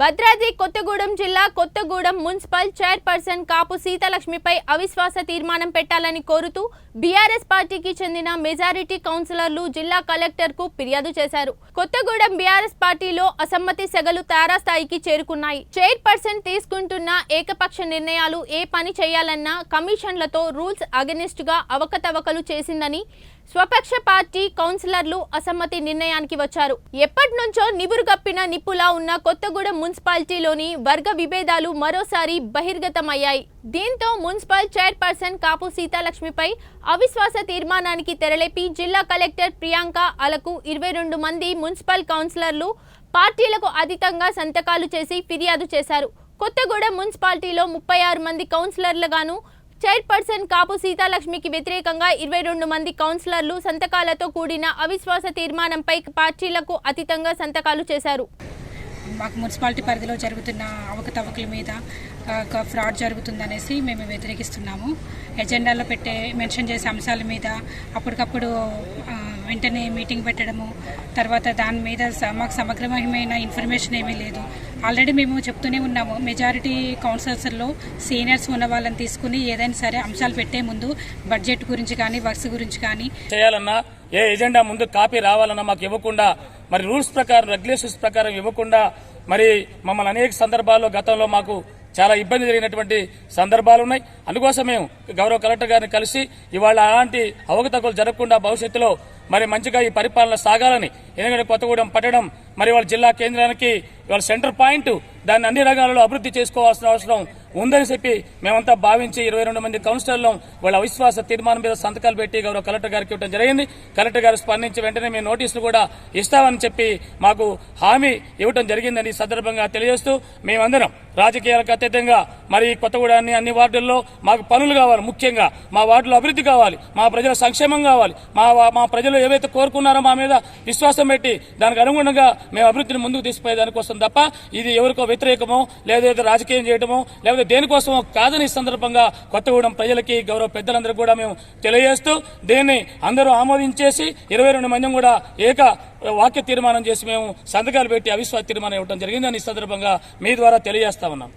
భద్రాద్రి కొత్తగూడెం జిల్లా Kothagudem municipal chairperson Kapu సీతాలక్ష్మిపై అవిశ్వాస తీర్మానం పెట్టాలని కోరుతూ బీఆర్ఎస్ పార్టీకి చెందిన మెజారిటీ కౌన్సిలర్లు జిల్లా కలెక్టర్కు ఫిర్యాదు చేశారు. కొత్తగూడెం బీఆర్ఎస్ పార్టీలో అసమ్మతి సెగలు తారాస్థాయికి చేరుకున్నాయి. చైర్పర్సన్ తీసుకుంటున్న ఏకపక్ష నిర్ణయాలు ఏ పని చేయాలన్నా కమిషన్లతో రూల్స్ అగెనిస్ట్గా అవకతవకలు చేసిందని స్వపక్ష పార్టీ కౌన్సిలర్లు అసమ్మతి నిర్ణయానికి వచ్చారు. ఎప్పటి నుంచో నిబురుగప్పిన నిప్పులా ఉన్న కొత్తగూడెం మున్సిపాలిటీలోని వర్గ విభేదాలు మరోసారి బహిర్గతమయ్యాయి. దీంతో మున్సిపల్ చైర్పర్సన్ కాపు సీతాలక్ష్మిపై అవిశ్వాస తీర్మానానికి తెరలేపి జిల్లా కలెక్టర్ ప్రియాంక అలకు ఇరవై రెండు మంది మున్సిపల్ కౌన్సిలర్లు పార్టీలకు అతీతంగా సంతకాలు చేసి ఫిర్యాదు చేశారు. కొత్తగూడెం మున్సిపాలిటీలో ముప్పై ఆరు మంది కౌన్సిలర్లుగాను చైర్పర్సన్ కాపు సీతాలక్ష్మికి వ్యతిరేకంగా ఇరవై రెండు మంది కౌన్సిలర్లు సంతకాలతో కూడిన అవిశ్వాస తీర్మానంపై పార్టీలకు అతీతంగా సంతకాలు చేశారు. మాకు మున్సిపాలిటీ పరిధిలో జరుగుతున్న అవకతవకల మీద ఒక ఫ్రాడ్ జరుగుతుందనేసి మేము వ్యతిరేకిస్తున్నాము. ఎజెండాలో పెట్టే మెన్షన్ చేసే అంశాల మీద అప్పటికప్పుడు వెంటనే మీటింగ్ పెట్టడము తర్వాత దాని మీద స- మాకు సమగ్రమైన ఇన్ఫర్మేషన్ ఏమీ లేదు. ఆల్రెడీ మేము చెప్తూనే ఉన్నాము మెజారిటీ కౌన్సిలర్స్లో సీనియర్స్ ఉన్న వాళ్ళని తీసుకుని ఏదైనా సరే అంశాలు పెట్టే ముందు బడ్జెట్ గురించి కానీ వర్క్స్ గురించి కానీ చేయాలన్నా ఏ ఎజెండా ముందు కాపీ రావాలన్నా మాకు ఇవ్వకుండా మరి రూల్స్ ప్రకారం రెగ్యులేషన్స్ ప్రకారం ఇవ్వకుండా మరి మమ్మల్ని అనేక సందర్భాల్లో గతంలో మాకు చాలా ఇబ్బంది జరిగినటువంటి సందర్భాలు ఉన్నాయి. అందుకోసం మేము గౌరవ కలెక్టర్ గారిని కలిసి ఇవాళ అలాంటి అవకతవకలు జరగకుండా భవిష్యత్తులో మరి మంచిగా ఈ పరిపాలన సాగాలని ఎందుకంటే కొత్తగూడెం పట్టడం మరి వాళ్ళ జిల్లా కేంద్రానికి వాళ్ళ సెంటర్ పాయింట్ దాన్ని అన్ని రంగాలలో అభివృద్ధి చేసుకోవాల్సిన అవసరం ఉందని చెప్పి మేమంతా భావించి ఇరవై రెండు మంది కౌన్సిలర్లు వాళ్ళ అవిశ్వాస తీర్మానం మీద సంతకాలు పెట్టి గౌరవ కలెక్టర్ గారికి ఇవ్వడం జరిగింది. కలెక్టర్ గారు స్పందించి వెంటనే మేము నోటీసులు కూడా ఇస్తామని చెప్పి మాకు హామీ ఇవ్వడం జరిగిందని సందర్భంగా తెలియజేస్తూ మేమందరం రాజకీయాలకు అతీతంగా మరి కొత్తగూడాన్ని అన్ని వార్డుల్లో మాకు పనులు కావాలి ముఖ్యంగా. మా వార్డులో అభివృద్ధి కావాలి మా ప్రజల సంక్షేమం కావాలి మా మా ప్రజలు ఏవైతే కోరుకున్నారో మా మీద విశ్వాసం పెట్టి దానికి అనుగుణంగా మేము అభివృద్ధిని ముందుకు తీసుకుపోయే దానికోసం తప్ప ఇది ఎవరికో వ్యతిరేకమో లేదా రాజకీయం చేయడమో లేకపోతే దేనికోసమో కాదని ఈ సందర్భంగా కొత్తగూడెం ప్రజలకి గౌరవ పెద్దలందరూ కూడా మేము తెలియజేస్తూ దీన్ని అందరూ ఆమోదించేసి ఇరవై రెండు మంది కూడా ఏక వాక్య తీర్మానం చేసి మేము సంతకాలు పెట్టి అవిశ్వాస తీర్మానం ఇవ్వడం జరిగిందని ఈ సందర్భంగా మీ ద్వారా తెలియజేస్తా ఉన్నాం.